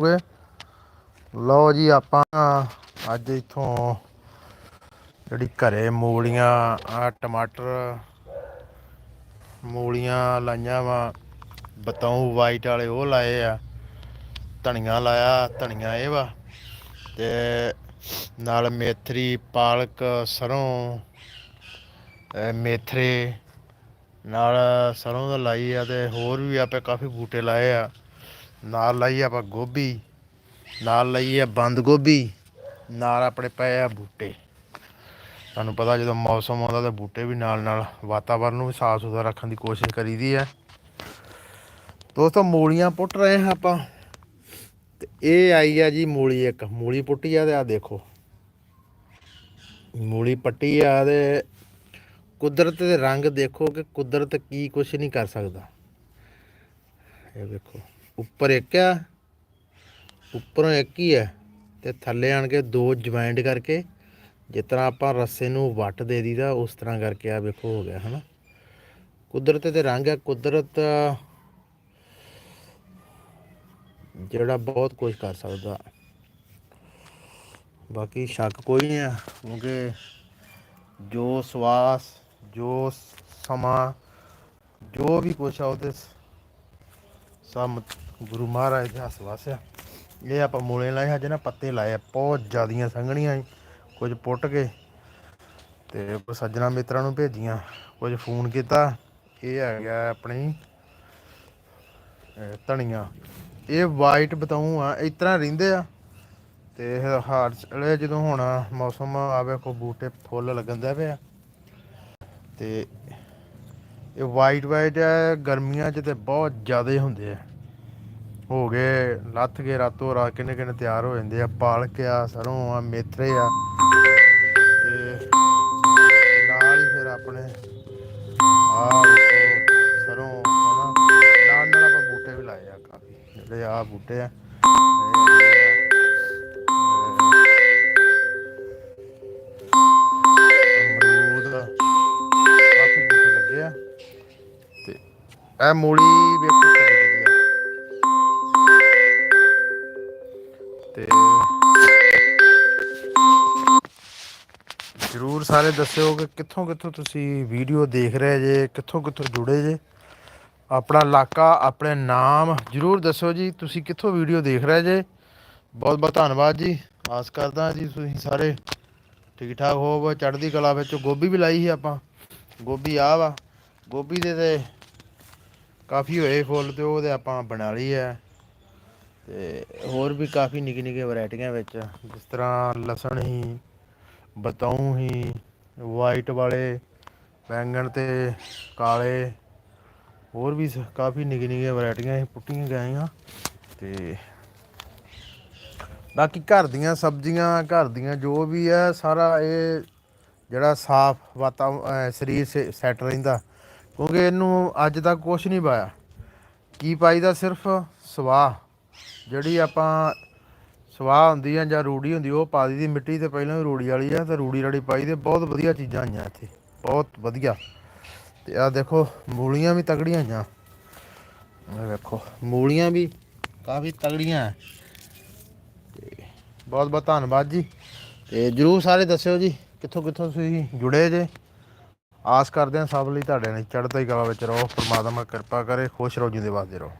ਹੋਏ ਲਓ ਜੀ, ਆਪਾਂ ਅੱਜ ਇਥੋਂ ਜਿਹੜੀ ਘਰੇ ਮੂਲੀਆਂ ਆ ਟਮਾਟਰ ਮੂਲੀਆਂ ਲਾਈਆਂ ਵਾ ਬਤਾਉ ਵਾਈਟ ਵਾਲੇ ਉਹ ਲਾਏ ਆ, ਧਨੀਆ ਲਾਇਆ, ਧਨੀਆ ਇਹ ਵਾ, ਤੇ ਨਾਲ ਮੇਥਰੀ, ਪਾਲਕ, ਸਰੋਂ ਮੇਥਰੇ, ਨਾਲ ਸਰੋਂ ਦਾ ਲਾਈ ਆ ਤੇ ਹੋਰ ਵੀ ਆਪੇ ਕਾਫੀ ਬੂਟੇ ਲਾਏ ਆ। ਨਾਲ ਲਾਈ ਆਪਾਂ ਗੋਭੀ, ਨਾਲ ਲਈ ਆ ਬੰਦ ਗੋਭੀ, ਨਾਲ ਆਪਣੇ ਪਏ ਆ ਬੂਟੇ। ਤੁਹਾਨੂੰ ਪਤਾ ਜਦੋਂ ਮੌਸਮ ਆਉਂਦਾ ਤਾਂ ਬੂਟੇ ਵੀ ਨਾਲ ਨਾਲ ਵਾਤਾਵਰਨ ਨੂੰ ਵੀ ਸਾਫ਼ ਸੁਥਰਾ ਰੱਖਣ ਦੀ ਕੋਸ਼ਿਸ਼ ਕਰੀਦੀ ਹੈ। ਦੋਸਤੋ, ਮੂਲੀਆਂ ਪੁੱਟ ਰਹੇ ਹਾਂ ਆਪਾਂ। ਤੇ ਇਹ ਆਈ ਆ ਜੀ ਮੂਲੀ ਇੱਕ। ਮੂਲੀ ਪੁੱਟੀ ਆ ਤੇ ਆ ਦੇਖੋ। ਮੂਲੀ ਪੱਟੀ ਆ ਤੇ ਕੁਦਰਤ ਦੇ ਰੰਗ ਦੇਖੋ ਕਿ ਕੁਦਰਤ ਕੀ ਕੁਛ ਨਹੀਂ ਕਰ ਸਕਦਾ। ਇਹ ਵੇਖੋ। ਉੱਪਰ ਇੱਕ ਆ, ਉੱਪਰੋਂ ਇੱਕ ਹੀ ਹੈ ਤੇ ਥੱਲੇ ਆਣ ਕੇ ਦੋ ਜੁਆਇੰਟ ਕਰਕੇ, ਜਿਸ ਤਰ੍ਹਾਂ ਆਪਾਂ ਰੱਸੇ ਨੂੰ ਵੱਟ ਦੇ ਦੀਦਾ ਉਸ ਤਰ੍ਹਾਂ ਕਰਕੇ ਆ ਵੇਖੋ ਹੋ ਗਿਆ, ਹਨਾ? ਕੁਦਰਤ ਦੇ ਰੰਗ ਹੈ ਕੁਦਰਤ ਜਿਹੜਾ ਬਹੁਤ ਕੁਝ ਕਰ ਸਕਦਾ। ਬਾਕੀ ਸ਼ੱਕ ਕੋਈ ਨਹੀਂ ਹੈ ਕਿਉਂਕਿ ਜੋ ਸਵਾਸ, ਜੋ ਸਮਾਂ, ਜੋ ਵੀ ਕੁਛ ਆ, ਉਹਦੇ ਸਭ ਗੁਰੂ ਮਹਾਰਾਜ ਦੇ ਹੱਥ ਵਾਸਿਆ। ਇਹ ਆਪਾਂ ਮੂਲੇ ਲਾਏ, ਹਜੇ ਨਾ ਪੱਤੇ ਲਾਏ ਬਹੁਤ ਜ਼ਿਆਦੀਆਂ ਸੰਘਣੀਆਂ ਕੁਝ ਪੁੱਟ ਕੇ ਤੇ ਕੁਝ ਸੱਜਣਾ ਮਿੱਤਰਾਂ ਨੂੰ ਭੇਜੀਆਂ, ਕੁਝ ਫੋਨ ਕੀਤਾ, ਇਹ ਆ ਗਿਆ ਆਪਣੀ, ਅਹ ਧਨੀਆ। ਇਹ ਵਾਈਟ ਬਤਾਉ ਆ, ਇਸ ਤਰ੍ਹਾਂ ਰਹਿੰਦੇ ਆ ਤੇ ਹਾਰ ਚਲੇ ਜਦੋਂ ਹੁਣ ਮੌਸਮ ਆਵੇ, ਕੋ ਬੂਟੇ ਫੁੱਲ ਲੱਗਣ ਦੇ ਪਿਆ ਤੇ ਇਹ ਵਾਈਟ ਵਾਈਟ ਗਰਮੀਆਂ 'ਚ ਤੇ ਬਹੁਤ ਜ਼ਿਆਦਾ ਹੁੰਦੇ ਆ। ਹੋ ਗਏ, ਲੱਥ ਗਏ, ਰਾਤੋਂ ਰਾਤ ਕਿੰਨੇ ਕਿੰਨੇ ਤਿਆਰ ਹੋ ਜਾਂਦੇ ਆ, ਪਾਲਕ ਆ, ਸਰੋਂ ਆ ਮੇਥਰੇ ਆ। ਤੇ ਨਾਲ ਹੀ ਫਿਰ ਆਪਣੇ ਆ ਸਰੋਂ, ਹਨਾ। ਨਾਲ ਨਾਲ ਆਪਾਂ ਬੂਟੇ ਵੀ ਲਾਏ ਆ ਕਾਫੀ। ਜਿਹੜੇ ਆ ਬੂਟੇ ਆ ਇਹ ਅਮਰੂਦ, ਕਾਫੀ ਬੂਟੇ ਲੱਗੇ ਆ। ਇਹ ਮੂਲੀ ਵੇਖੋ ਤੇ ਜਰੂਰ ਸਾਰੇ ਦੱਸਿਓ ਕਿ ਕਿੱਥੋਂ ਕਿੱਥੋਂ ਤੁਸੀਂ ਵੀਡੀਓ ਦੇਖ ਰਹੇ ਜੇ, ਕਿੱਥੋਂ ਕਿੱਥੋਂ ਜੁੜੇ ਜੇ। ਆਪਣਾ ਇਲਾਕਾ, ਆਪਣੇ ਨਾਮ ਜਰੂਰ ਦੱਸਿਓ ਜੀ, ਤੁਸੀਂ ਕਿੱਥੋਂ ਵੀਡੀਓ ਦੇਖ ਰਹੇ ਜੇ। ਬਹੁਤ ਬਹੁਤ ਧੰਨਵਾਦ ਜੀ। ਆਸ ਕਰਦਾ ਜੀ ਤੁਸੀਂ ਸਾਰੇ ਠੀਕ ਠਾਕ ਹੋਵੋ। ਚੜ੍ਹਦੀ ਕਲਾ ਵਿੱਚ ਗੋਭੀ ਵੀ ਲਾਈ ਸੀ ਆਪਾਂ। ਗੋਭੀ ਆ ਵਾ। ਗੋਭੀ ਦੇ ਤੇ ਕਾਫੀ ਹੋਏ ਫੁੱਲ ਤੇ ਉਹਦੇ ਆਪਾਂ ਬਣਾ ਲਈ ਹੈ। ਤੇ ਹੋਰ ਵੀ ਕਾਫੀ ਨਿੱਕੀ ਨਿੱਕੀ ਵੈਰਾਈਟੀਆਂ ਵਿੱਚ। ਜਿਸ ਤਰ੍ਹਾਂ ਲਸਣ ਹੀ ਬਤਾਉ ਹੀ ਵਾਈਟ ਵਾਲੇ, ਬੈਂਗਣ ਤੇ ਕਾਲੇ, ਹੋਰ ਵੀ ਸ- ਕਾਫੀ ਨਿੱਕੀ ਨਿੱਕੀਆਂ ਵੈਰਾਈਟੀਆਂ ਇਹ ਪੁੱਟੀਆਂ ਗਈਆਂ। ਤੇ ਬਾਕੀ ਘਰ ਦੀਆਂ ਸਬਜ਼ੀਆਂ, ਘਰ ਦੀਆਂ ਜੋ ਵੀ ਹੈ, ਸਾਰਾ ਇਹ ਜਿਹੜਾ ਸਾਫ਼ ਵਾਤਾਵਰਨ ਸਰੀਰ ਸੈੱਟ ਰਹਿੰਦਾ। ਕਿਉਂਕਿ ਇਹਨੂੰ ਅੱਜ ਤੱਕ ਕੁਝ ਨਹੀਂ ਪਾਇਆ। ਕੀ ਪਾਈਦਾ ਸਿਰਫ? ਸਵਾਹ। ਜਿਹੜੀ ਆਪਾਂ ਸਵਾਹ ਹੁੰਦੀ ਆ ਜਾਂ ਰੂੜੀ ਹੁੰਦੀ, ਉਹ ਪਾ ਦੀ ਮਿੱਟੀ ਤੇ ਪਹਿਲਾਂ ਵੀ ਰੂੜੀ ਵਾਲੀ ਆ ਤੇ ਰੂੜੀ ਰੜੀ ਪਾਈ ਦੇ, ਬਹੁਤ ਵਧੀਆ ਚੀਜ਼ਾਂ ਆਈਆਂ ਇੱਥੇ, ਬਹੁਤ ਵਧੀਆ। ਤੇ ਆ ਦੇਖੋ, ਮੂਲੀਆਂ ਵੀ ਤਗੜੀਆਂ ਆਈਆਂ। ਇਹ ਵੇਖੋ, ਮੂਲੀਆਂ ਵੀ ਕਾਫੀ ਤਗੜੀਆਂ ਹੈ। ਤੇ ਬਹੁਤ ਬਹੁਤ ਧੰਨਵਾਦ ਜੀ। ਤੇ ਜਰੂਰ ਸਾਰੇ ਦੱਸਿਓ ਜੀ, ਕਿੱਥੋਂ ਕਿੱਥੋਂ ਤੁਸੀਂ ਜੁੜੇ ਜੇ। ਆਸ ਕਰਦੇ ਹਾਂ ਸਭ ਲਈ ਤੁਹਾਡੇ ਨਾਲ ਹੀ ਕਲਾ ਵਿੱਚ ਰਹੋ, ਪਰਮਾਤਮਾ ਕਿਰਪਾ ਕਰੇ, ਖੁਸ਼ ਰਹੋ ਜਿੰਦੇ ਵਾਸਤੇ ਰਹੋ।